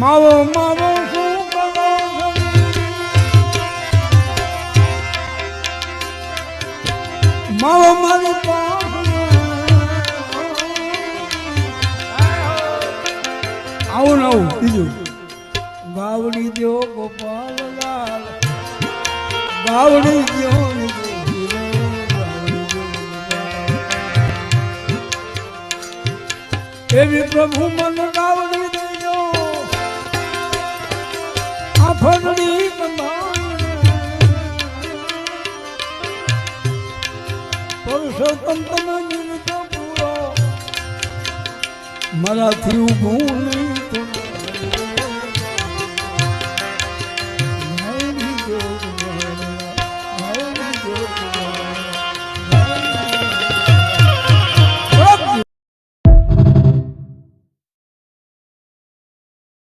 માવો માવો શું કરો માવો મારી આવું ને આવું બીજું. ગાવડી દો ગાવડી દો ગોપીલો, ગાવડી દ્યો ગોપાલ. એવી પ્રભુ મન ગાવડી ફરડી પુરુષોત્તમ તમે મારાથી ઉભું નહીં.